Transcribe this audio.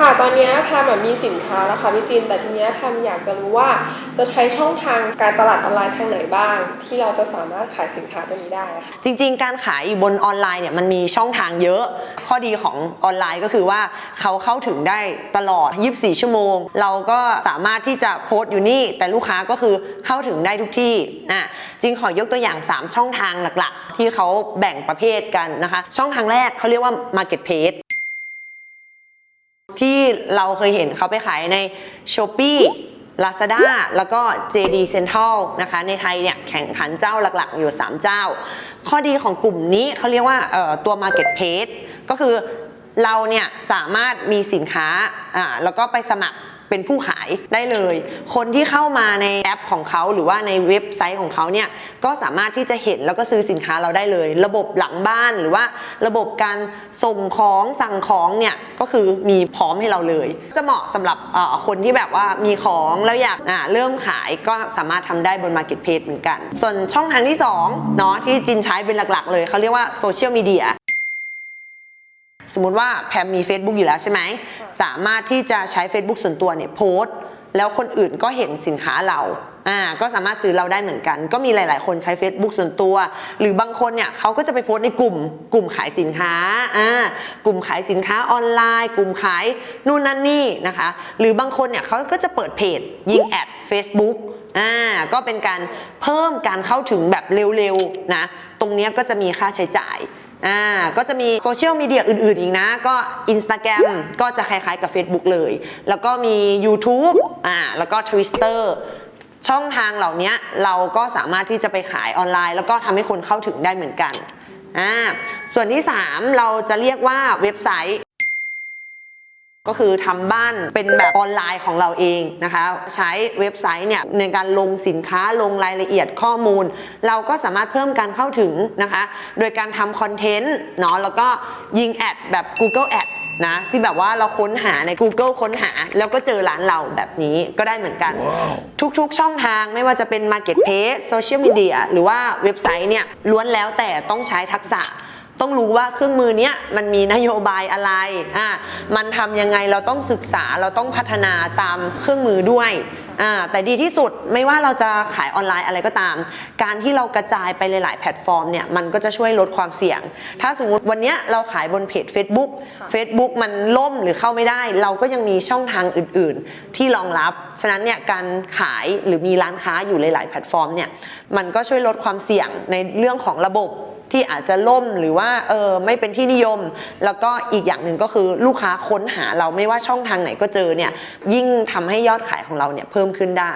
ค่ะตอนนี้แพมมีสินค้าแล้วค่ะพี่จิน แต่ทีนี้ยแพมอยากจะรู้ว่าจะใช้ช่องทางการตลาดออนไลน์ทางไหนบ้าง ที่เราจะสามารถขายสินค้าตัวนี้ได้ค่ะจริง ๆ การขายอยู่บนออนไลน์เนี่ยมันมีช่องทางเยอะ ข้อดีของออนไลน์ก็คือว่าเขาเข้าถึงได้ตลอด 24 ชั่วโมง เราก็สามารถที่จะโพสต์อยู่นี่ แต่ลูกค้าก็คือเข้าถึงได้ทุกที่อะจริงขอยกตัวอย่าง 3 ช่องทางหลักๆ ที่เขาแบ่งประเภทกันนะคะ ช่องทางแรกเขาเรียกว่า Marketplace ที่เราเคยเห็นเขาไปขายใน s h o p e e Lazada แล้วก็ JD Central นะคะในไทยเนี่ยแข่งขันเจ้าหลักๆ อยู่ 3 เจ้า ข้อดีของกลุ่มนี้เขาเรียกว่าตัว Marketplace ก็คือเราเนี่ยสามารถมีสินค้าอ่าแล้วก็ไปสมัคร เป็นผู้ขายได้เลย คนที่เข้ามาในแอปของเขาหรือว่าในเว็บไซต์ของเขาเนี่ยก็สามารถที่จะเห็นแล้วก็ซื้อสินค้าเราได้เลย ระบบหลังบ้านหรือว่าระบบการส่งของสั่งของเนี่ยก็คือมีพร้อมให้เราเลย จะเหมาะสำหรับเอ่อคนที่แบบว่ามีของแล้วอยากอ่าเริ่มขายก็สามารถทำได้บน Marketplace เหมือนกัน ส่วนช่องทางที่2เนาะที่จินใช้เป็นหลักๆ เลยเขาเรียกว่าโซเชียลมีเดีย สมมุติว่าแพมมี Facebook อยู่แล้วใช่ไหม สามารถที่จะใช้ Facebook ส่วนตัวเนี่ยโพสต์แล้วคนอื่นก็เห็นสินค้าเรา อ่า ก็สามารถซื้อเราได้เหมือนกัน ก็มีหลาย ๆ คนใช้ Facebook ส่วนตัว หรือบางคนเนี่ยเขาก็จะไปโพสต์ในกลุ่ม กลุ่มขายสินค้า อ่า กลุ่มขายสินค้าออนไลน์ กลุ่มขายนู่นนั่นนี่นะคะ หรือบางคนเนี่ยเขาก็จะเปิดเพจยิงแอด Facebook อ่า ก็เป็นการเพิ่มการเข้าถึงแบบเร็ว ๆ นะ ตรงเนี้ยก็จะมีค่าใช้จ่าย อ่าก็จะมีโซเชียลมีเดียอื่นๆอีกนะ ก็ Instagram ก็จะคล้ายๆกับ Facebook เลย แล้วก็มี YouTube อ่าแล้วก็ Twitter ช่องทางเหล่านี้เราก็สามารถที่จะไปขายออนไลน์ แล้วก็ทำให้คนเข้าถึงได้เหมือนกันอ่าส่วนที่ 3 เราจะเรียกว่าเว็บไซต์ ก็คือทำบ้านเป็นแบบออนไลน์ของเราเองนะคะ ใช้เว็บไซต์เนี่ยในการลงสินค้าลงรายละเอียดข้อมูล เราก็สามารถเพิ่มการเข้าถึงนะคะ โดยการทำคอนเทนต์เนาะแล้วก็ยิงแอดแบบ Google Ad นะที่แบบว่าเราค้นหาใน Google ค้นหา แล้วก็เจอร้านเราแบบนี้ก็ได้เหมือนกันทุกๆ ช่องทางไม่ว่าจะเป็น Marketplace Social Media หรือว่าเว็บไซต์เนี่ยล้วนแล้วแต่ต้องใช้ทักษะ ต้องรู้ว่าเครื่องมือเนี้ยมันมีนโยบายอะไรอ่ามันทำยังไงเราต้องศึกษาเราต้องพัฒนาตามเครื่องมือด้วยอ่าแต่ดีที่สุดไม่ว่าเราจะขายออนไลน์อะไรก็ตาม การที่เรากระจายไปหลาย ๆ แพลตฟอร์มเนี่ยมันก็จะช่วยลดความเสี่ยง ถ้าสมมติวันเนี้ยเราขายบนเพจ Facebook Facebook มันล่มหรือเข้าไม่ได้ เราก็ยังมีช่องทางอื่น ๆ ที่รองรับ ฉะนั้นเนี่ยการขายหรือมีร้านค้าอยู่หลาย ๆ แพลตฟอร์มเนี่ยมันก็ช่วยลดความเสี่ยงในเรื่องของระบบ ที่อาจจะล่มหรือว่าเออไม่เป็นที่นิยม แล้วก็อีกอย่างหนึ่งก็คือลูกค้าค้นหาเราไม่ว่าช่องทางไหนก็เจอเนี่ยยิ่งทำให้ยอดขายของเราเนี่ยเพิ่มขึ้นได้